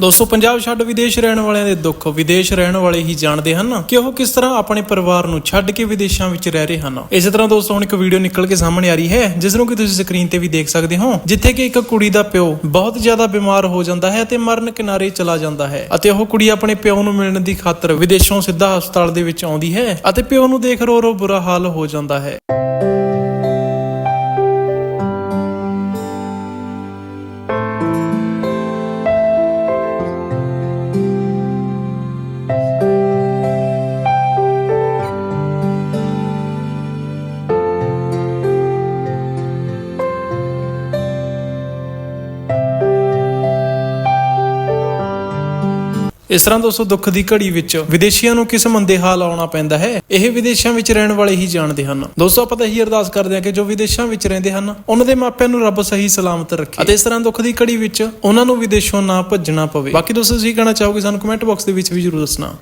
ਦੋਸਤੋ ਪੰਜਾਬ ਛੱਡ ਵਿਦੇਸ਼ ਰਹਿਣ ਵਾਲਿਆਂ ਦੇ ਦੁੱਖ, ਵਿਦੇਸ਼ ਰਹਿਣ ਵਾਲੇ ਹੀ ਜਾਣਦੇ ਹਨ ਕਿ ਉਹ ਕਿਸ ਤਰ੍ਹਾਂ ਆਪਣੇ ਪਰਿਵਾਰ ਨੂੰ ਛੱਡ ਕੇ ਵਿਦੇਸ਼ਾਂ ਵਿੱਚ ਰਹਿ ਰਹੇ ਹਨ। ਇਸੇ ਤਰ੍ਹਾਂ ਦੋਸਤੋ, ਹੁਣ ਇੱਕ ਵੀਡੀਓ ਨਿਕਲ ਕੇ ਸਾਹਮਣੇ ਆ ਰਹੀ ਹੈ, ਜਿਸ ਨੂੰ ਕਿ ਤੁਸੀਂ ਸਕਰੀਨ ਤੇ ਵੀ ਦੇਖ ਸਕਦੇ ਹੋ, ਜਿੱਥੇ ਕਿ ਇੱਕ ਕੁੜੀ ਦਾ ਪਿਓ ਬਹੁਤ ਜ਼ਿਆਦਾ ਬਿਮਾਰ ਹੋ ਜਾਂਦਾ ਹੈ ਤੇ ਮਰਨ ਕਿਨਾਰੇ ਚਲਾ ਜਾਂਦਾ ਹੈ ਅਤੇ ਉਹ ਕੁੜੀ ਆਪਣੇ ਪਿਓ ਨੂੰ ਮਿਲਣ ਦੀ ਖਾਤਰ ਵਿਦੇਸ਼ੋਂ ਸਿੱਧਾ ਹਸਪਤਾਲ ਦੇ ਵਿੱਚ ਆਉਂਦੀ ਹੈ ਅਤੇ ਪਿਓ ਨੂੰ ਦੇਖ ਰੋ ਰੋ ਬੁਰਾ ਹਾਲ ਹੋ ਜਾਂਦਾ ਹੈ। ਇਸ ਤਰ੍ਹਾਂ ਦੋਸਤੋ ਦੁੱਖ ਦੀ ਘੜੀ ਵਿੱਚ ਵਿਦੇਸ਼ੀਆਂ ਨੂੰ ਕਿਸ ਮੰਦੇ ਹਾਲ ਆਉਣਾ ਪੈਂਦਾ ਹੈ, ਇਹ ਵਿਦੇਸ਼ਾਂ ਵਿੱਚ ਰਹਿਣ ਵਾਲੇ ਹੀ ਜਾਣਦੇ ਹਨ। ਦੋਸਤੋ ਆਪਾਂ ਤਾਂ ਇਹੀ ਅਰਦਾਸ ਕਰਦੇ ਹਾਂ ਕਿ ਜੋ ਵਿਦੇਸ਼ਾਂ ਵਿੱਚ ਰਹਿੰਦੇ ਹਨ, ਉਹਨਾਂ ਦੇ ਮਾਪਿਆਂ ਨੂੰ ਰੱਬ ਸਹੀ ਸਲਾਮਤ ਰੱਖੇ। ਅਤੇ ਇਸ ਤਰ੍ਹਾਂ ਦੁੱਖ ਦੀ ਘੜੀ ਵਿੱਚ ਉਹਨਾਂ ਨੂੰ ਵਿਦੇਸ਼ੋਂ ਨਾ ਭੱਜਣਾ ਪਵੇ। ਬਾਕੀ ਦੋਸਤੋ ਤੁਸੀਂ ਕਹਿਣਾ ਚਾਹੋਗੇ ਸਾਨੂੰ ਕਮੈਂਟ ਬਾਕਸ ਦੇ ਵਿੱਚ ਵੀ ਜਰੂਰ ਦੱਸਣਾ।